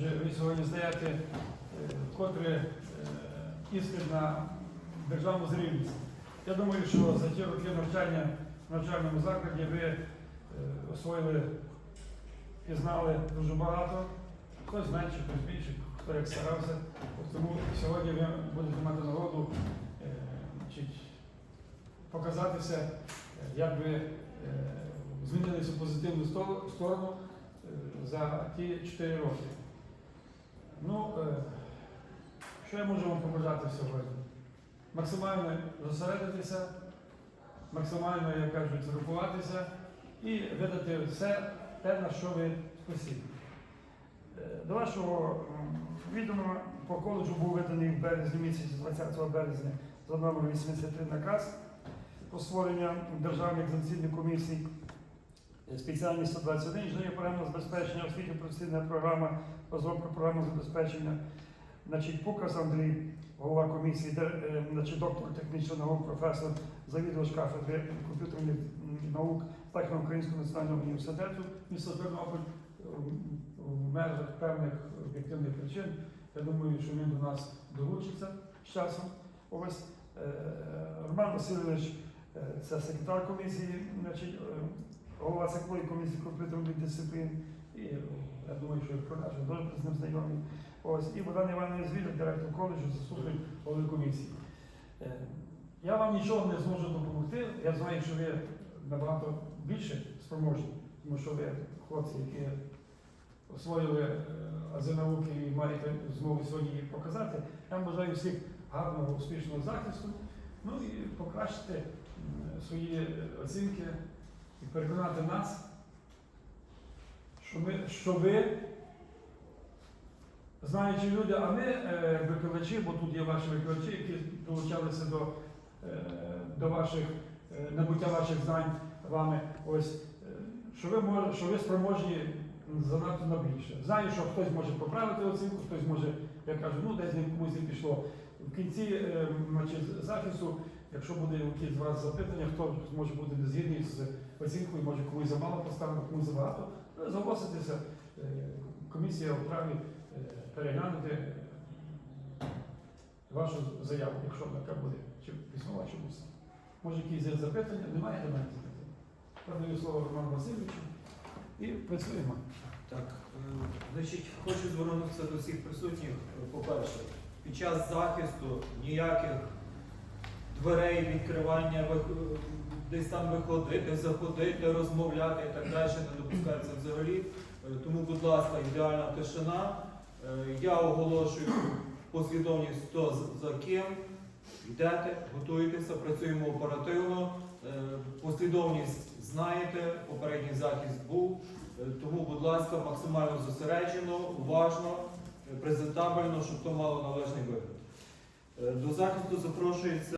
Адже ви сьогодні здаєте е, вкотре е, іспит на державну зрівність. Я думаю, що за ті роки навчання в навчальному закладі ви е, освоїли і знали дуже багато. Хтось менше, хтось більше, хто як старався. Тому сьогодні ви будете мати нагоду показатися, як ви змінилися в позитивну сторону за ті 4 роки. Ну, е, що я можу вам побажати сьогодні? Максимально зосередитися, максимально, як кажуть, згрупуватися і видати все те, на що ви спосібні. Е, До вашого відома по коледжу був виданий в березні місяці, 20 березня, за номером 83 наказ про створення Державної екзаменаційної комісії Е, спеціальність 121, інженерія програмного забезпечення, освітньо професійна програма, розробка програми забезпечення. Значить, Пукас Андрій, голова комісії, е, значить, доктор технічних наук, професор, завідувач кафедри комп'ютерних наук Західноукраїнського національного університету міста Тернопіль в межах певних об'єктивних причин. Я думаю, що він до нас долучиться з часом. Ось е, Роман Васильович, е, це секретар комісії, значить, голова циклої комісії комп'ютерних дисциплін. І я думаю, що продажу дуже з ним знайомі. Ось, і Богдан Іванович Звідок, директор коледжу, заступник голови комісії. Е, Я вам нічого не зможу допомогти. Я знаю, що ви набагато більше спроможні, тому що ви хлопці, які освоїли е, ази науки і маєте змогу сьогодні їх показати. Я вам бажаю всіх гарного, успішного захисту, ну і покращити свої е, оцінки і переконати нас, що, ми, що ви знаючи люди, а ми е, викладачі, бо тут є ваші викладачі, які долучалися до, е, до ваших е, набуття ваших знань вами, ось, е, що ви мож, що ви спроможні занадто на більше. Знаю, що хтось може поправити оцінку, хтось може, я кажу, ну десь комусь не пішло. В кінці е, захисту, якщо буде якісь з вас запитання, хто може бути не згідний з оцінкою, може комусь замало поставити, комусь забагато, ви заголоситеся, е, комісія е, переглянути е, вашу заяву, якщо така буде, чи чи усно. Може, якісь запитання, немає до мене запитань. Передаю слово Роману Васильовичу і працюємо. Так, е, значить, хочу звернутися до всіх присутніх. По-перше, під час захисту ніяких дверей, відкривання, десь там виходити, заходити, розмовляти і так далі не допускається взагалі. Е, Тому, будь ласка, ідеальна тишина. Е, Я оголошую послідовність, хто за ким. Йдете, готуєтеся, працюємо оперативно. Е, Послідовність знаєте, попередній захист був. Е, Тому, будь ласка, максимально зосереджено, уважно, презентабельно, щоб то мало належний вигляд. До захисту запрошується